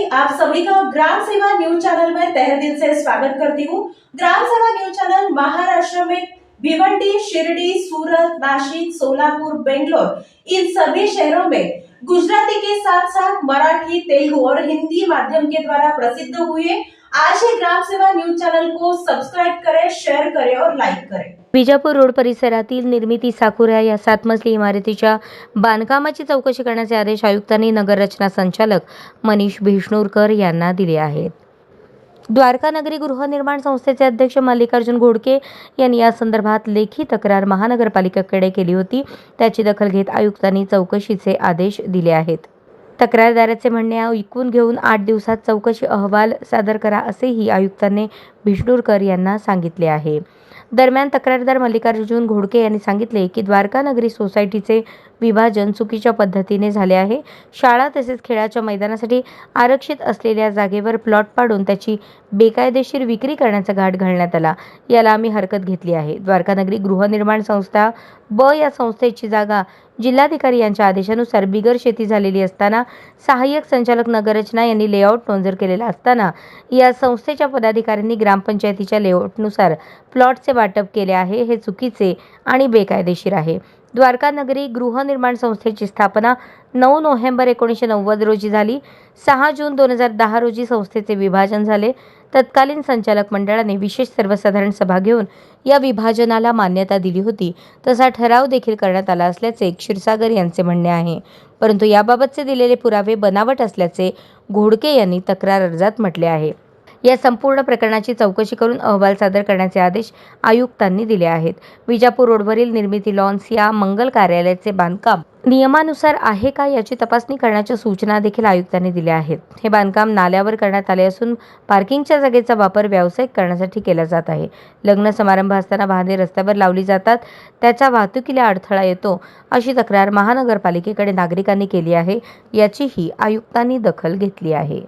भाई आप सभी का ग्राम सेवा न्यूज चैनल में तहे दिल से स्वागत करती हूँ। ग्राम सेवा न्यूज चैनल महाराष्ट्र में भिवंडी शिरडी सूरत नाशिक सोलापुर बेंगलोर इन सभी शहरों में गुजराती के साथ साथ मराठी तेलुगु और हिंदी माध्यम के द्वारा प्रसिद्ध हुए आज ही ग्राम सेवा न्यूज चैनल को सब्सक्राइब करें शेयर करें और लाइक करें। विजापूर रोड परिसरातील निर्मिती साकुरा या सात मजली इमारतीच्या बांधकामाची चौकशी करण्याचे आदेश आयुक्तांनी नगररचना संचालक मनीष भिष्णूरकर यांना दिले आहेत. द्वारका नगरी गृहनिर्माण संस्थेचे अध्यक्ष मल्लिकार्जुन घोडके यांनी या संदर्भात लेखी तक्रार महानगरपालिकेकडे केली होती. त्याची दखल घेत आयुक्तांनी चौकशीचे आदेश दिले आहेत. तक्रारदाराचे म्हणणे ऐकून घेऊन आठ दिवसात चौकशी अहवाल सादर करा असेही आयुक्तांनी भिष्णूरकर यांना सांगितले आहे. दरम्यान तक्रारदार मल्लिकार्जुन घोडके यांनी सांगितले की द्वारका नगरी सोसायटीचे विभाजन चुकीच्या पद्धतीने झाले आहे. शाळा तसेच खेळाच्या मैदानासाठी आरक्षित असलेल्या जागेवर प्लॉट पाडून त्याची बेकायदेशीर विक्री करण्याचा घाट घालण्यात आला. याला आम्ही हरकत घेतली आहे. द्वारका नगरी गृहनिर्माण संस्था ब या संस्थेची जागा जिल्हाधिकारी यांच्या आदेशानुसार बिगर शेती झालेली असताना सहाय्यक संचालक नगररचना यांनी लेआउट नोंदर केलेला असताना या संस्थेच्या पदाधिकाऱ्यांनी ग्रामपंचायतीच्या लेआउटनुसार प्लॉटचे वाटप केले आहे हे चुकीचे आणि बेकायदेशीर आहे. द्वारका नगरी गृहनिर्माण संस्थेची स्थापना नऊ नोव्हेंबर एकोणीसशे नव्वद रोजी झाली. सहा जून दोन हजार दहा रोजी संस्थेचे विभाजन झाले. तत्कालीन संचालक मंडळाने विशेष सर्वसाधारण सभा घेऊन या विभाजनाला मान्यता दिली होती. तसा ठराव देखील करण्यात आला असल्याचे क्षीरसागर यांचे म्हणणे आहे. परंतु याबाबतचे दिलेले पुरावे बनावट असल्याचे घोडके यांनी तक्रार अर्जात म्हटले आहे. या संपूर्ण प्रकरणाची चौकशी करून अहवाल सादर करण्याचे आदेश आयुक्तांनी दिले आहेत. विजापूर रोडवरील निर्मिती लॉन्स या मंगल कार्यालयाचे बांधकाम नियमानुसार आहे का याची तपासणी करण्याच्या सूचना देखील आयुक्तांनी दिल्या आहेत. हे बांधकाम नाल्यावर करण्यात आले असून पार्किंगच्या जागेचा वापर व्यावसायिक करण्यासाठी केला जात आहे. लग्न समारंभ असताना वाहने रस्त्यावर लावली जातात. त्याचा वाहतुकीला अडथळा येतो अशी तक्रार महानगरपालिकेकडे नागरिकांनी केली आहे याचीही आयुक्तांनी दखल घेतली आहे.